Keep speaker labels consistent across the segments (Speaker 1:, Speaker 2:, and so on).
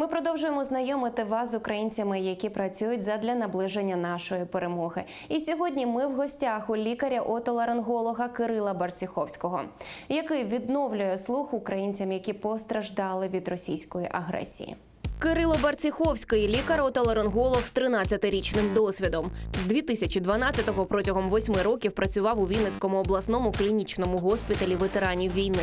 Speaker 1: Ми продовжуємо знайомити вас з українцями, які працюють задля наближення нашої перемоги. І сьогодні ми в гостях у лікаря-отоларинголога Кирила Барціховського, який відновлює слух українцям, які постраждали від російської агресії. Кирило Барціховський, лікар-отоларинголог з 13-річним досвідом. З 2012-го протягом восьми років працював у Вінницькому обласному клінічному госпіталі ветеранів війни.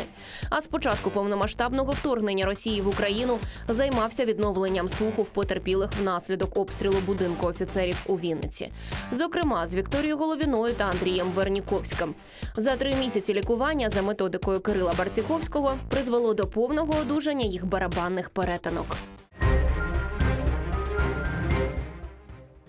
Speaker 1: А з початку повномасштабного вторгнення Росії в Україну займався відновленням слуху в потерпілих внаслідок обстрілу будинку офіцерів у Вінниці, зокрема з Вікторією Головіною та Андрієм Верніковським. За три місяці лікування за методикою Кирила Барціховського призвело до повного одужання їх барабанних перетинок.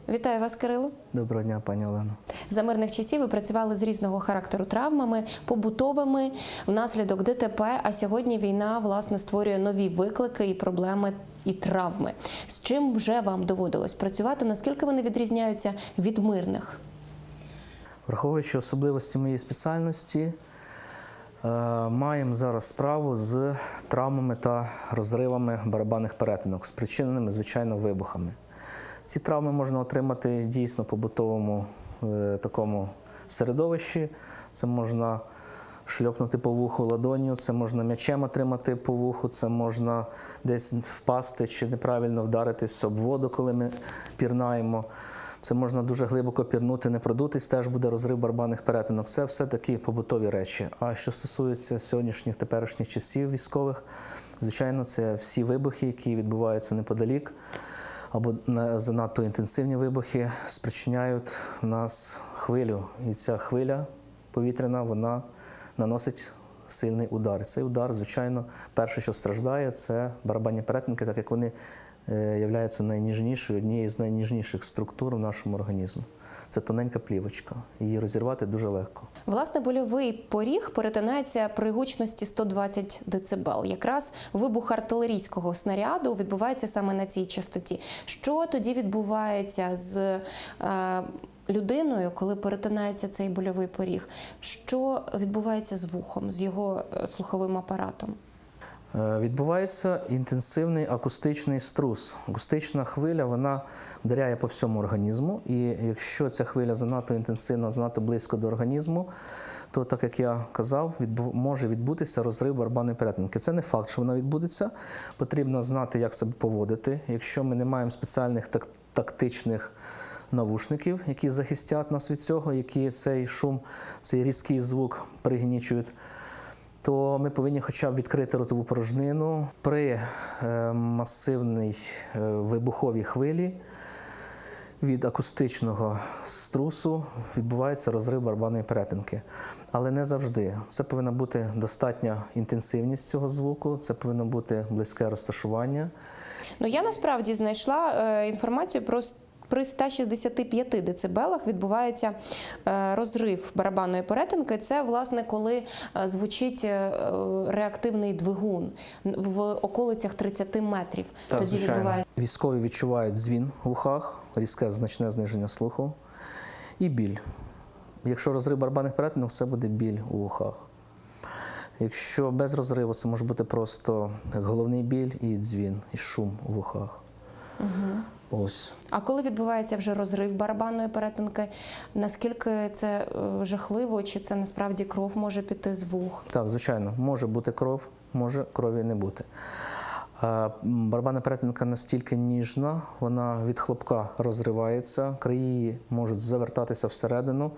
Speaker 1: Вітаю вас, Кирило.
Speaker 2: Доброго дня, пані Олено.
Speaker 1: За мирних часів ви працювали з різного характеру травмами, побутовими внаслідок ДТП. А сьогодні війна власне створює нові виклики і проблеми і травми. З чим вже вам доводилось працювати? Наскільки вони відрізняються від мирних?
Speaker 2: Враховуючи особливості моєї спеціальності, е, маємо зараз справу з травмами та розривами барабанних перетинок, спричиненими, звичайно, вибухами. Ці травми можна отримати дійсно в побутовому е, такому середовищі. Це можна шльопнути по вуху ладонью, це можна м'ячем отримати по вуху, це можна десь впасти чи неправильно вдаритись об воду, коли ми пірнаємо. Це можна дуже глибоко пірнути, не продутись, теж буде розрив барабанних перетинок. Це все такі побутові речі. А що стосується сьогоднішніх теперішніх часів військових, звичайно, це всі вибухи, які відбуваються неподалік, або занадто інтенсивні вибухи, спричиняють в нас хвилю. І ця хвиля повітряна, вона наносить сильний удар. Цей удар, звичайно, перше, що страждає, це барабанні перетинки, так як вони е, являються найніжнішою, однією з найніжніших структур в нашому організмі. Це тоненька плівочка. Її розірвати дуже легко.
Speaker 1: Власне, больовий поріг перетинається при гучності 120 дБ. Якраз вибух артилерійського снаряду відбувається саме на цій частоті. Що тоді відбувається з е, людиною, коли перетинається цей больовий поріг? Що відбувається з вухом, з його е, слуховим апаратом?
Speaker 2: Е, Відбувається інтенсивний акустичний струс. Акустична хвиля вона вдаряє по всьому організму, і якщо ця хвиля занадто інтенсивна, занадто близько до організму, то, так як я казав, може відбутися розрив барабанної перетинки. Це не факт, що вона відбудеться. Потрібно знати, як себе поводити. Якщо ми не маємо спеціальних тактичних навушників, які захистять нас від цього, які цей шум, цей різкий звук пригнічують то ми повинні хоча б відкрити ротову порожнину при е, масивній е, вибуховій хвилі. Від акустичного струсу відбувається розрив барабанної перетинки. Але не завжди. Це повинна бути достатня інтенсивність цього звуку, це повинно бути близьке розташування.
Speaker 1: Ну я насправді знайшла е, інформацію про при 165 децибелах відбувається е, розрив барабанної перетинки. Це власне коли е, звучить е, реактивний двигун в околицях 30 метрів.
Speaker 2: Так,
Speaker 1: Тоді
Speaker 2: звичайно.
Speaker 1: відбувається.
Speaker 2: Військові відчувають дзвін в ухах, різке значне зниження слуху і біль. Якщо розрив барабанних перетинок, це буде біль у ухах. Якщо без розриву, це може бути просто головний біль і дзвін, і шум у вухах. Ось.
Speaker 1: А коли відбувається вже розрив барабанної перетинки, наскільки це е, жахливо, чи це насправді кров може піти з вух?
Speaker 2: Так, звичайно, може бути кров, може крові не бути. А, Барабанна перетинка настільки ніжна, вона від хлопка розривається, краї можуть завертатися всередину.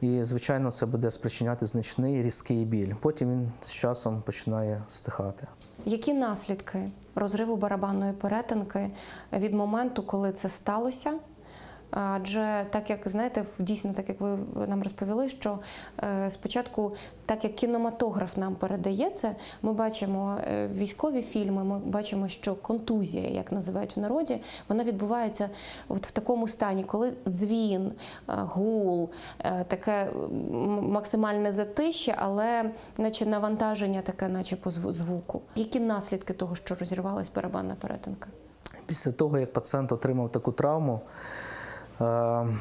Speaker 2: І, звичайно, це буде спричиняти значний різкий біль. Потім він з часом починає стихати.
Speaker 1: Які наслідки розриву барабанної перетинки від моменту, коли це сталося? Адже так як знаєте, дійсно, так як ви нам розповіли, що е, спочатку, так як кінематограф нам передає це, ми бачимо е, військові фільми, ми бачимо, що контузія, як називають в народі, вона відбувається от в такому стані, коли дзвін, е, гул, таке максимальне затище, але наче навантаження таке, наче по зву- звуку. Які наслідки того, що розірвалась барабанна перетинка?
Speaker 2: Після того, як пацієнт отримав таку травму, Um,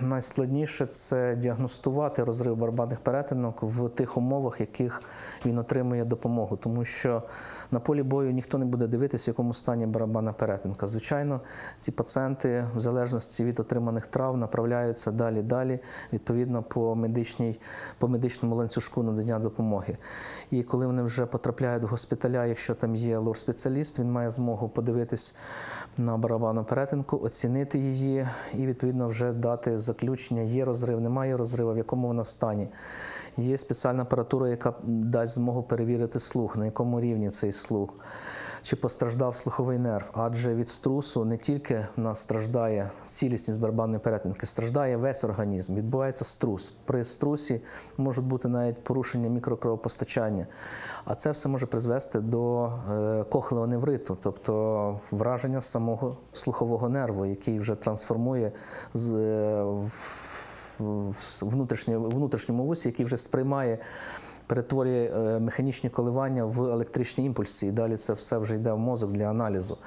Speaker 2: найскладніше це діагностувати розрив барабанних перетинок в тих умовах, яких він отримує допомогу, тому що на полі бою ніхто не буде дивитися, в якому стані барабанна перетинка. Звичайно, ці пацієнти, в залежності від отриманих трав, направляються далі далі, відповідно по медичній, по медичному ланцюжку надання допомоги. І коли вони вже потрапляють в госпіталя, якщо там є лор-спеціаліст, він має змогу подивитись на барабанну перетинку, оцінити її і відповідно вже дати заключення, є розрив, немає розриву, в якому вона стані. Є спеціальна апаратура, яка дасть змогу перевірити слух, на якому рівні цей слух. Чи постраждав слуховий нерв? Адже від струсу не тільки в нас страждає цілісність барабанної перетинки, страждає весь організм. Відбувається струс. При струсі можуть бути навіть порушення мікрокровопостачання. А це все може призвести до е, кохлеоневриту, тобто враження самого слухового нерву, який вже трансформує з, е, в, внутрішньому вусі, який вже сприймає перетворює е, механічні коливання в електричні імпульси, і далі це все вже йде в мозок для аналізу.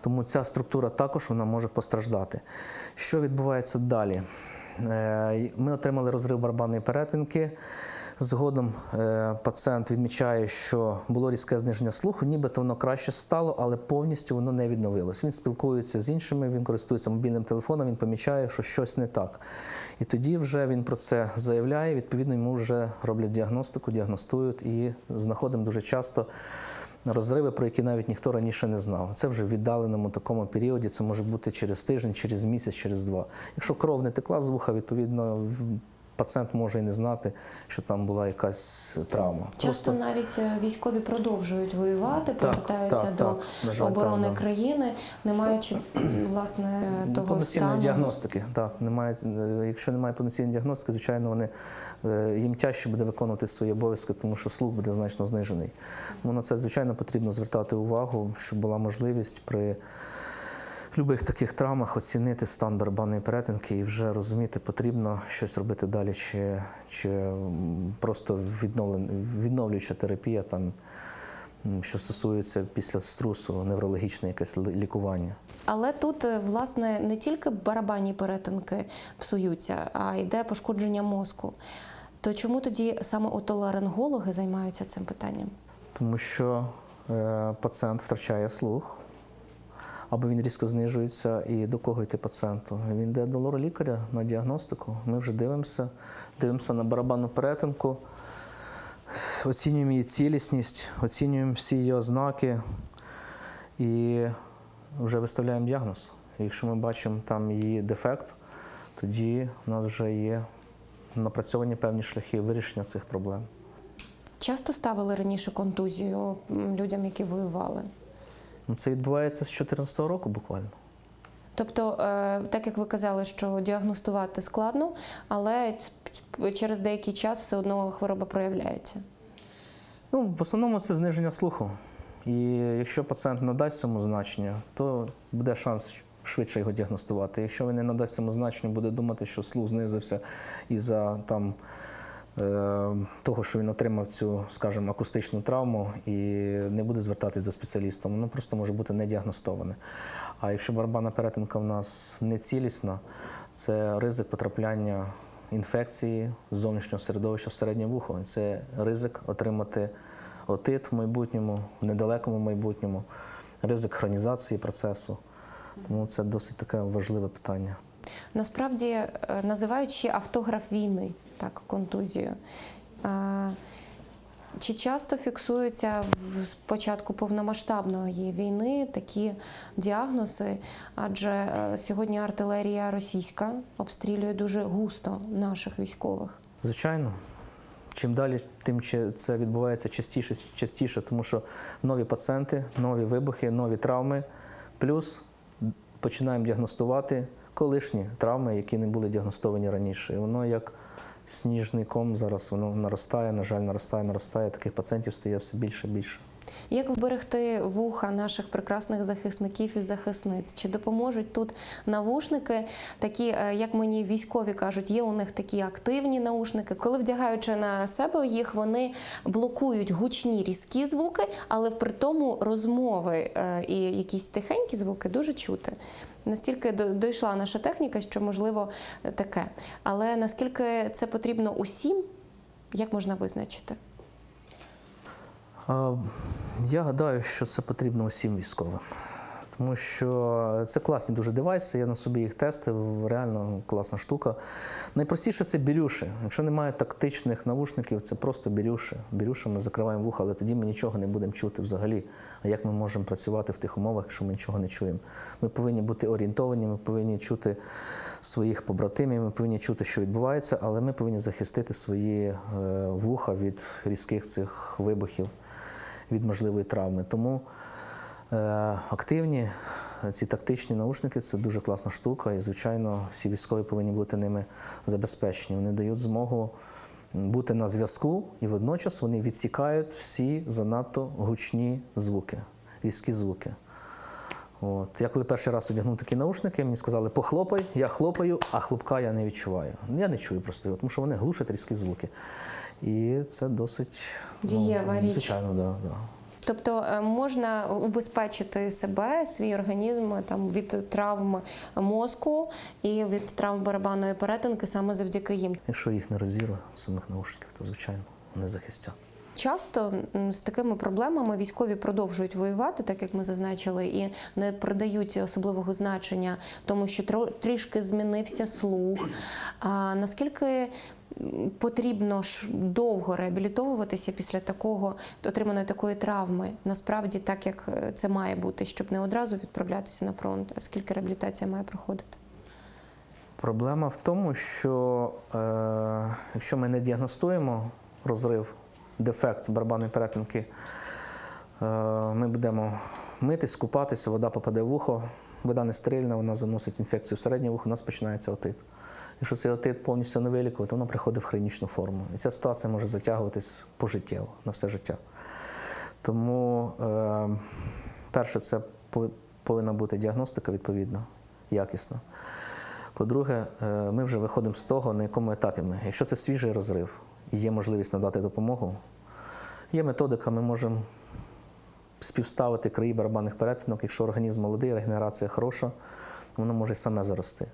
Speaker 2: Тому ця структура також вона може постраждати. Що відбувається далі? Е, Ми отримали розрив барабанної перетинки. Згодом е, пацієнт відмічає, що було різке зниження слуху, нібито воно краще стало, але повністю воно не відновилось. Він спілкується з іншими, він користується мобільним телефоном, він помічає, що щось не так. І тоді вже він про це заявляє. Відповідно, йому вже роблять діагностику, діагностують і знаходимо дуже часто. Розриви, про які навіть ніхто раніше не знав. Це вже в віддаленому такому періоді. Це може бути через тиждень, через місяць, через два. Якщо кров не текла з вуха, відповідно пацієнт може і не знати, що там була якась травма.
Speaker 1: Часто навіть е, військові продовжують воювати,
Speaker 2: Так,
Speaker 1: повертаються
Speaker 2: так,
Speaker 1: до
Speaker 2: так. Жаль,
Speaker 1: оборони
Speaker 2: так,
Speaker 1: країни, не маючи власне
Speaker 2: Ну,
Speaker 1: того
Speaker 2: повноцінної
Speaker 1: стану.
Speaker 2: діагностики. Так, немає, е, якщо немає повноцінної діагностики, звичайно, вони, е, їм тяжче буде виконувати свої обов'язки, тому що слух буде значно знижений. Тому на це, звичайно, потрібно звертати увагу, щоб була можливість при будь-яких таких травмах оцінити стан барабанної перетинки і вже розуміти, потрібно щось робити далі, чи, чи просто відновлююча терапія, там, що стосується після струсу, неврологічне якесь лікування.
Speaker 1: Але тут е, власне не тільки барабанні перетинки псуються, а йде пошкодження мозку. То чому тоді саме отоларингологи займаються цим питанням?
Speaker 2: Тому що е, пацієнт втрачає слух, або він різко знижується, і до кого йти пацієнту? Він йде до лора-лікаря на діагностику. Ми вже дивимося, дивимося на барабанну перетинку, оцінюємо її цілісність, оцінюємо всі її ознаки і вже виставляємо діагноз. Якщо ми бачимо там її дефект, тоді у нас вже є напрацьовані певні шляхи вирішення цих проблем.
Speaker 1: Часто ставили раніше контузію людям, які воювали.
Speaker 2: Ну, Це відбувається з 2014 року буквально.
Speaker 1: Тобто, е, так як ви казали, що діагностувати складно, але через деякий час все одно хвороба проявляється.
Speaker 2: Ну, в основному це зниження слуху. І якщо пацієнт надасть цьому значення, то буде шанс швидше його діагностувати. Якщо він не надасть цьому значення, буде думати, що слух знизився із-за там. Е, Того, що він отримав цю, скажімо, акустичну травму і не буде звертатись до спеціаліста, воно просто може бути не діагностоване. А якщо барабанна перетинка в нас не цілісна, це ризик потрапляння інфекції зовнішнього середовища в середнє вухо. Це ризик отримати отит в майбутньому, в недалекому майбутньому, ризик хронізації процесу. Тому це досить таке важливе питання.
Speaker 1: Насправді е, називають автограф війни, так, контузію. Чи часто фіксуються з початку повномасштабної війни такі діагнози? Адже е, сьогодні артилерія російська обстрілює дуже густо наших військових.
Speaker 2: Звичайно, чим далі, тим це відбувається частіше, частіше, тому що нові пацієнти, нові вибухи, нові травми. Плюс починаємо діагностувати колишні травми, які не були діагностовані раніше. І воно як сніжний ком зараз воно наростає, на жаль, наростає, наростає. Таких пацієнтів стає все більше і більше.
Speaker 1: Як вберегти вуха наших прекрасних захисників і захисниць? Чи допоможуть тут навушники, такі, е, як мені військові кажуть, є у них такі активні наушники. Коли вдягаючи на себе їх, вони блокують гучні різкі звуки, але при тому розмови е, і якісь тихенькі звуки дуже чути. Настільки дійшла наша техніка, що можливо таке. Але наскільки це потрібно усім, як можна визначити?
Speaker 2: Я гадаю, що це потрібно усім військовим. Тому що це класні дуже девайси, я на собі їх тестив, реально класна штука. Найпростіше це бірюші. Якщо немає тактичних навушників, це просто бірюші. Бірюші ми закриваємо вуха, але тоді ми нічого не будемо чути взагалі. А як ми можемо працювати в тих умовах, якщо ми нічого не чуємо? Ми повинні бути орієнтовані, ми повинні чути своїх побратимів, ми повинні чути, що відбувається, але ми повинні захистити свої е, вуха від різких цих вибухів, від можливої травми. Тому е, активні е, ці тактичні наушники це дуже класна штука, і, звичайно, всі військові повинні бути ними забезпечені. Вони дають змогу бути на зв'язку, і водночас вони відсікають всі занадто гучні звуки, різкі звуки. От. Я коли перший раз одягнув такі наушники, мені сказали, похлопай, я хлопаю, а хлопка я не відчуваю. Я не чую просто, тому що вони глушать різкі звуки. І це досить
Speaker 1: Дієва річ.
Speaker 2: Звичайно, да, да.
Speaker 1: Тобто е, можна убезпечити себе, свій організм е, там від травм мозку і від травм барабанної перетинки саме завдяки їм.
Speaker 2: Якщо їх не розірве самих наушників, то звичайно вони захистять.
Speaker 1: Часто з такими проблемами військові продовжують воювати, так як ми зазначили, і не придають особливого значення тому, що трішки змінився слух. А наскільки потрібно ж довго реабілітовуватися після такого отриманої такої травми, насправді так як е, це має бути, щоб не одразу відправлятися на фронт, а скільки реабілітація має проходити?
Speaker 2: Проблема в тому, що е, якщо ми не діагностуємо розрив, дефект барабанної перетинки, е, ми будемо митись, купатися, вода попаде в вухо, вода не стерильна, вона заносить інфекцію в середнє вухо, у нас починається отит. Якщо цей отит повністю не вилікувати, воно приходить в хронічну форму. І ця ситуація може затягуватись пожиттєво на все життя. Тому, е, перше, це повинна бути діагностика відповідна, якісна. По-друге, е, ми вже виходимо з того, на якому етапі ми. Якщо це свіжий розрив є можливість надати допомогу, є методика, ми можемо співставити краї барабанних перетинок. Якщо організм молодий, регенерація хороша, воно може й саме зарости.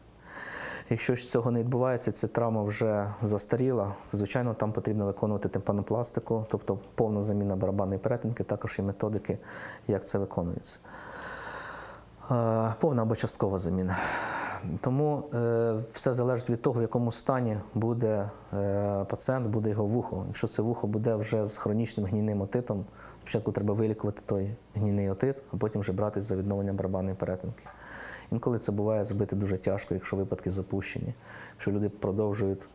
Speaker 2: Якщо ж цього не відбувається, ця травма вже застаріла, звичайно там потрібно виконувати тимпанопластику, тобто повна заміна барабанної перетинки, також є методики, як це виконується. Е, Повна або часткова заміна. Тому е, все залежить від того, в якому стані буде е, пацієнт, буде його вухо. Якщо це вухо буде вже з хронічним гнійним отитом, спочатку треба вилікувати той гнійний отит, а потім вже братись за відновлення барабанної перетинки. Інколи це буває зробити дуже тяжко, якщо випадки запущені, якщо люди продовжують,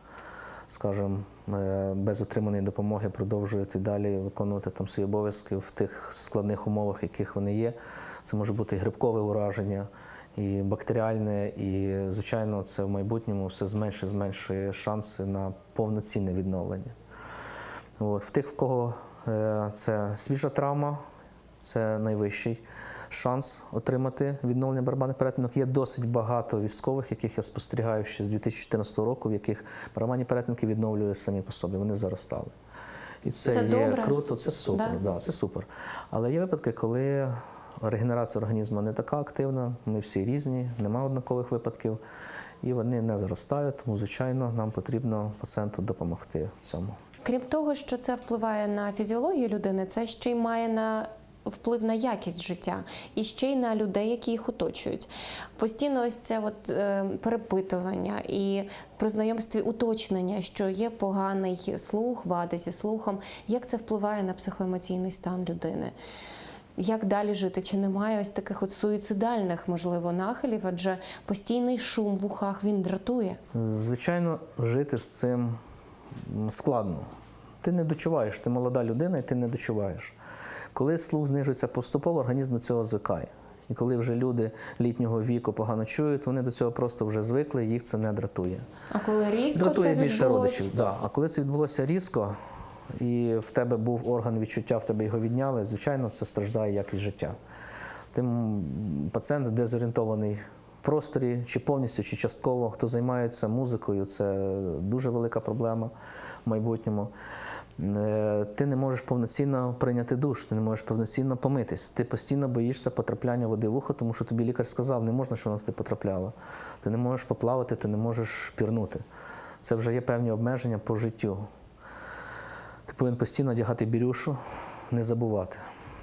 Speaker 2: скажімо, е, без отриманої допомоги, продовжують і далі виконувати там свої обов'язки в тих складних умовах, в яких вони є. Це може бути грибкове ураження, і бактеріальне, і, звичайно, це в майбутньому все зменшує, зменшує шанси на повноцінне відновлення. От. В тих, в кого е, це свіжа травма, це найвищий шанс отримати відновлення барабанних перетинок. Є досить багато військових, яких я спостерігаю ще з 2014 року, в яких барабанні перетинки відновлює самі по собі, вони заростали. І це,
Speaker 1: Це
Speaker 2: є
Speaker 1: добре?
Speaker 2: круто, це супер,
Speaker 1: Да?
Speaker 2: да? це супер. Але є випадки, коли регенерація організму не така активна, ми всі різні, немає однакових випадків, і вони не заростають, тому, звичайно, нам потрібно пацієнту допомогти в цьому.
Speaker 1: Крім того, що це впливає на фізіологію людини, це ще й має на вплив на якість життя і ще й на людей, які їх оточують. Постійно ось це от, е, перепитування і при знайомстві уточнення, що є поганий слух, вади зі слухом. Як це впливає на психоемоційний стан людини? Як далі жити? Чи немає ось таких от суїцидальних, можливо, нахилів? Адже постійний шум в ухах він дратує.
Speaker 2: Звичайно, жити з цим складно. Ти не дочуваєш, ти молода людина, і ти не дочуваєш. Коли слух знижується поступово, організм до цього звикає. І коли вже люди літнього віку погано чують, вони до цього просто вже звикли, їх це не дратує.
Speaker 1: А коли різко
Speaker 2: Дратує
Speaker 1: це
Speaker 2: більше
Speaker 1: відбулось,
Speaker 2: родичів. Да. А коли це відбулося різко, і в тебе був орган відчуття, в тебе його відняли, звичайно, це страждає якість життя. Тим пацієнт дезорієнтований в просторі, чи повністю, чи частково, хто займається музикою, це дуже велика проблема в майбутньому. Е, Ти не можеш повноцінно прийняти душ, ти не можеш повноцінно помитись. Ти постійно боїшся потрапляння води в ухо, тому що тобі лікар сказав, не можна, щоб вона туди потрапляла. Ти не можеш поплавати, ти не можеш пірнути. Це вже є певні обмеження по життю. Ти повинен постійно одягати бірюшу, не забувати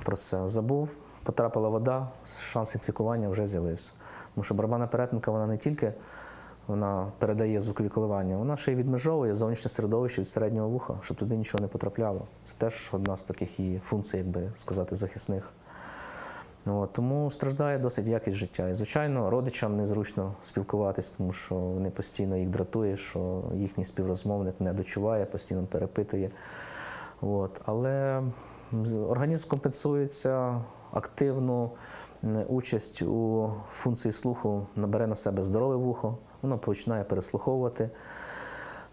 Speaker 2: про це. Забув, потрапила вода, шанс інфікування вже з'явився. Тому що барабанна перетинка вона не тільки вона передає звукові коливання, вона ще й відмежовує зовнішнє середовище від середнього вуха, щоб туди нічого не потрапляло. Це теж одна з таких її функцій, як би сказати, захисних. От, тому страждає досить якість життя. І, звичайно, родичам незручно спілкуватись, тому що вони постійно їх дратує, що їхній співрозмовник не дочуває, постійно перепитує. От. Але організм компенсується активну участь у функції слуху, набере на себе здорове вухо, воно починає переслуховувати.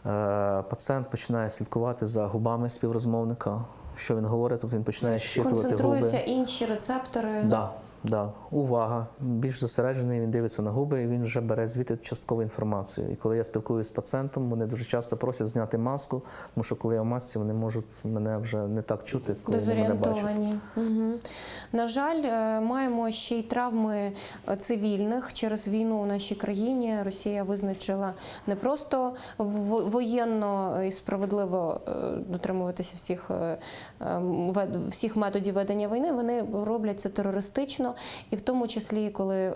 Speaker 2: Е, Пацієнт починає слідкувати за губами співрозмовника, що він говорить, тобто він починає щитувати губи.
Speaker 1: Концентруються інші рецептори.
Speaker 2: Да, да. Увага. Більш зосереджений, він дивиться на губи і він вже бере звідти часткову інформацію. І коли я спілкуюся з пацієнтом, вони дуже часто просять зняти маску, тому що коли я в масці, вони можуть мене вже не так чути, коли вони.
Speaker 1: Угу. На жаль, е, маємо ще й травми е, цивільних через війну у нашій країні. Росія визначила не просто воєнно і справедливо е, дотримуватися всіх, всіх методів ведення війни. Вони роблять це терористично, і в тому числі, коли е,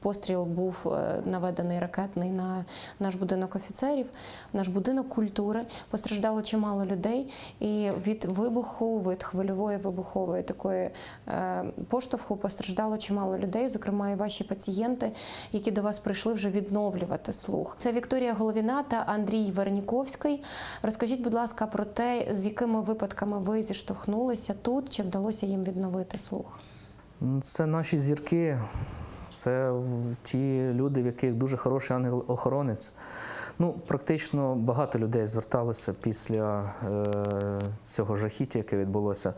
Speaker 1: постріл був е, наведений ракетний на наш будинок офіцерів, наш будинок культури, постраждало чимало людей. І від вибуху, від хвильової вибухової такої е, поштовху постраждало чимало людей, зокрема і ваші пацієнти, які до вас прийшли вже відновлювати слух. Це Вікторія Головіна та Андрій Верніковський. Розкажіть, будь ласка, про те, з якими випадками ви зіштовхнулися тут, чи вдалося їм відновити слух?
Speaker 2: Ну, Це наші зірки, це ті люди, в яких дуже хороший ангел-охоронець. Ну, практично багато людей зверталося після е, цього жахіття, яке відбулося.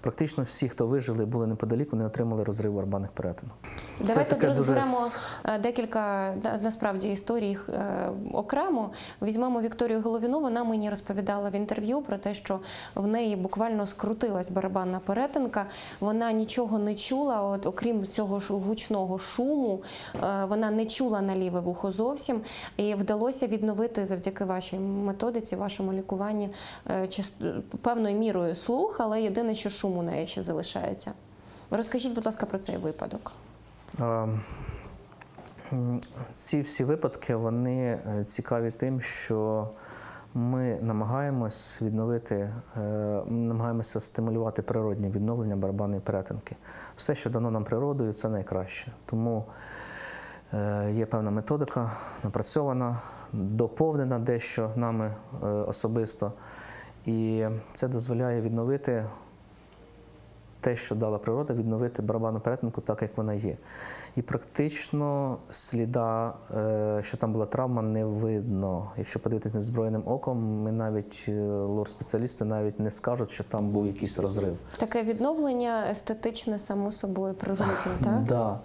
Speaker 2: Практично всі, хто вижили, були неподалік, вони отримали розрив барабанних перетинок.
Speaker 1: Давайте
Speaker 2: дуже
Speaker 1: розберемо
Speaker 2: с-
Speaker 1: е, декілька насправді історій е, окремо. Візьмемо Вікторію Головіну. Вона мені розповідала в інтерв'ю про те, що в неї буквально скрутилась барабанна перетинка. Вона нічого не чула, от окрім цього ж гучного шуму. е, Вона не чула на ліве вухо зовсім. І вдалося відновити завдяки вашій методиці, вашому лікуванні певною мірою слух, але єдине, що шум у неї ще залишається. Розкажіть, будь ласка, про цей випадок.
Speaker 2: Ці всі випадки вони е, цікаві тим, що ми намагаємось відновити, е, намагаємося стимулювати природні відновлення барабанної перетинки. Все, що дано нам природою, це найкраще. Тому е, є певна методика, напрацьована, доповнена дещо нами особисто. І це дозволяє відновити те, що дала природа, відновити барабанну перетинку так, як вона є. І практично сліда, е, що там була травма, не видно. Якщо подивитись незброєним оком, ми навіть е, лор-спеціалісти навіть не скажуть, що там був якийсь розрив.
Speaker 1: Таке відновлення естетичне, само собою, природне, так?
Speaker 2: Да.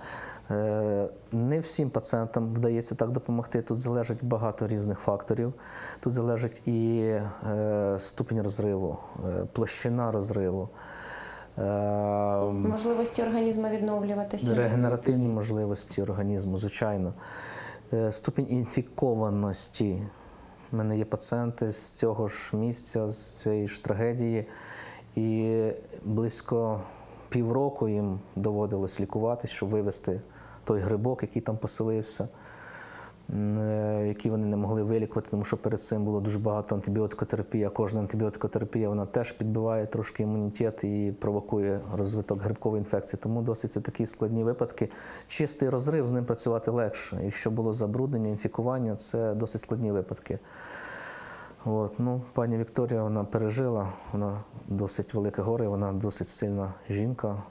Speaker 2: Е, Не всім пацієнтам вдається так допомогти. Тут залежить багато різних факторів. Тут залежить і ступінь розриву, площина розриву. Е,
Speaker 1: Можливості організму відновлюватися.
Speaker 2: Регенеративні можливості організму, звичайно. Е, Ступінь інфікованості. У мене є пацієнти з цього ж місця, з цієї ж трагедії, і близько півроку їм доводилось лікуватись, щоб вивести той грибок, який там поселився, е, вони не могли вилікувати, тому що перед цим було дуже багато антибіотикотерапії, кожна антибіотикотерапія вона теж підбиває трошки імунітет і провокує розвиток грибкової інфекції. Тому досить це такі складні випадки. Чистий розрив, з ним працювати легше. Якщо було забруднення, інфікування, це досить складні випадки. От, ну, пані Вікторія вона пережила, вона досить велике горе, вона досить сильна жінка.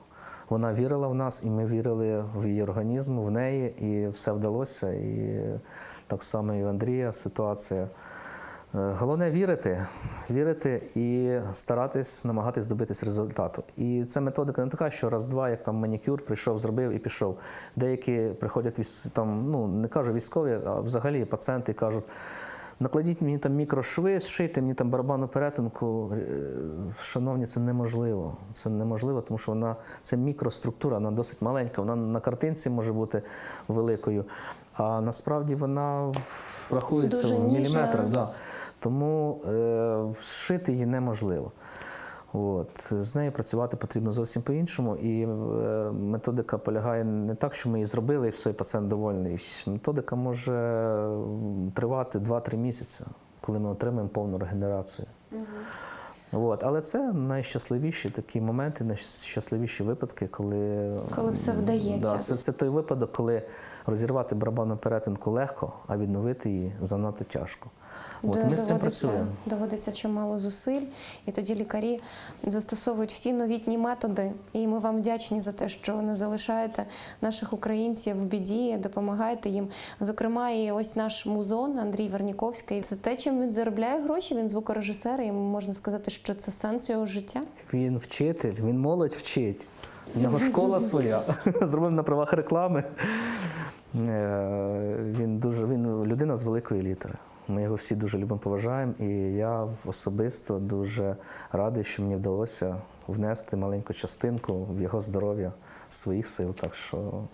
Speaker 2: Вона вірила в нас, і ми вірили в її організм, в неї, і все вдалося. І так само і в Андрія ситуація. Е, Головне вірити, вірити і старатись намагатись добитись результату. І ця методика не така, що раз-два, як там манікюр, прийшов, зробив і пішов. Деякі приходять там, ну не кажу військові, а взагалі пацієнти кажуть. Накладіть мені там мікрошви, зшити мені там барабанну перетинку. Е, Шановні, це неможливо. Це неможливо, тому що вона це мікроструктура, вона досить маленька. Вона на картинці може бути великою, а насправді вона рахується
Speaker 1: Дуже
Speaker 2: в міліметрах. Да. Тому е, зшити її неможливо. От. З нею працювати потрібно зовсім по-іншому. І е, методика полягає не так, що ми її зробили і все, і пацієнт довольний. Методика може тривати 2-3 місяці, коли ми отримаємо повну регенерацію. От. Але це найщасливіші такі моменти, найщасливіші випадки, коли,
Speaker 1: Коли все вдається.
Speaker 2: Да, це, це той випадок, коли розірвати барабанну перетинку легко, а відновити її занадто тяжко. От, ми з цим працюємо.
Speaker 1: доводиться чимало зусиль, і тоді лікарі застосовують всі новітні методи. І ми вам вдячні за те, що не залишаєте наших українців в біді, допомагаєте їм. Зокрема, і ось наш музон Андрій Верніковський. Це те, чим він заробляє гроші. Він звукорежисер, і можна сказати, що це сенс його життя.
Speaker 2: Він вчитель, він молодь вчить. У нього школа своя. Зробив на правах реклами. Е, Він дуже він людина з великої літери. Ми його всі дуже любимо, поважаємо. І я особисто дуже радий, що мені вдалося внести маленьку частинку в його здоров'я своїх сил. Так що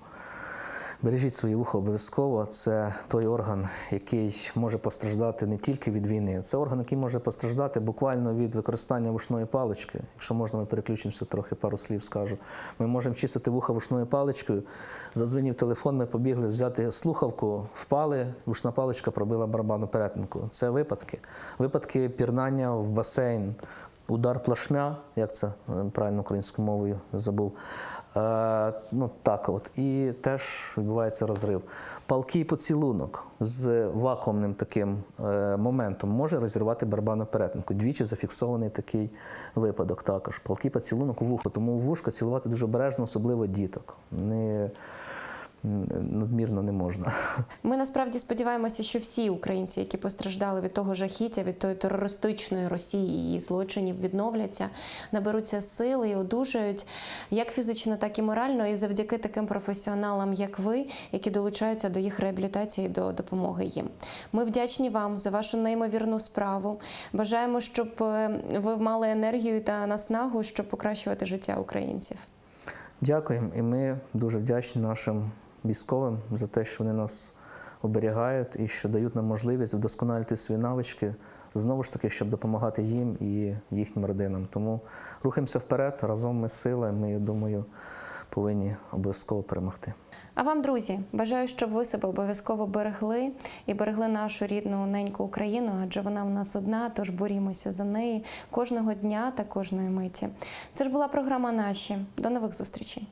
Speaker 2: Бережіть своє вухо обов'язково. Це той орган, який може постраждати не тільки від війни. Це орган, який може постраждати буквально від використання вушної палички. Якщо можна, ми переключимося трохи, пару слів скажу. Ми можемо чистити вуха вушною паличкою. Зазвонів телефон, ми побігли взяти слухавку, впали, вушна паличка пробила барабанну перетинку. Це випадки. Випадки пірнання в басейн. Удар плашмя, як це е, правильно українською мовою забув. Е, ну так от. І теж відбувається розрив. Палкий поцілунок з вакуумним таким е, моментом може розірвати барабанну перетинку. Двічі зафіксований такий випадок також. Палкий поцілунок у вухо. Тому у вушко цілувати дуже обережно, особливо діток. Не, надмірно не можна.
Speaker 1: Ми насправді сподіваємося, що всі українці, які постраждали від того жахіття, від тої терористичної Росії і її злочинів, відновляться, наберуться сили і одужають як фізично, так і морально. І завдяки таким професіоналам, як ви, які долучаються до їх реабілітації, до допомоги їм. Ми вдячні вам за вашу неймовірну справу. Бажаємо, щоб е, ви мали енергію та наснагу, щоб покращувати життя українців.
Speaker 2: Дякуємо. І ми дуже вдячні нашим військовим за те, що вони нас оберігають і що дають нам можливість вдосконалити свої навички, знову ж таки, щоб допомагати їм і їхнім родинам. Тому рухаємося вперед, разом ми сила, ми, я думаю, повинні обов'язково перемогти.
Speaker 1: А вам, друзі, бажаю, щоб ви себе обов'язково берегли і берегли нашу рідну неньку Україну, адже вона в нас одна, тож борімося за неї кожного дня та кожної миті. Це ж була програма наші. До нових зустрічей.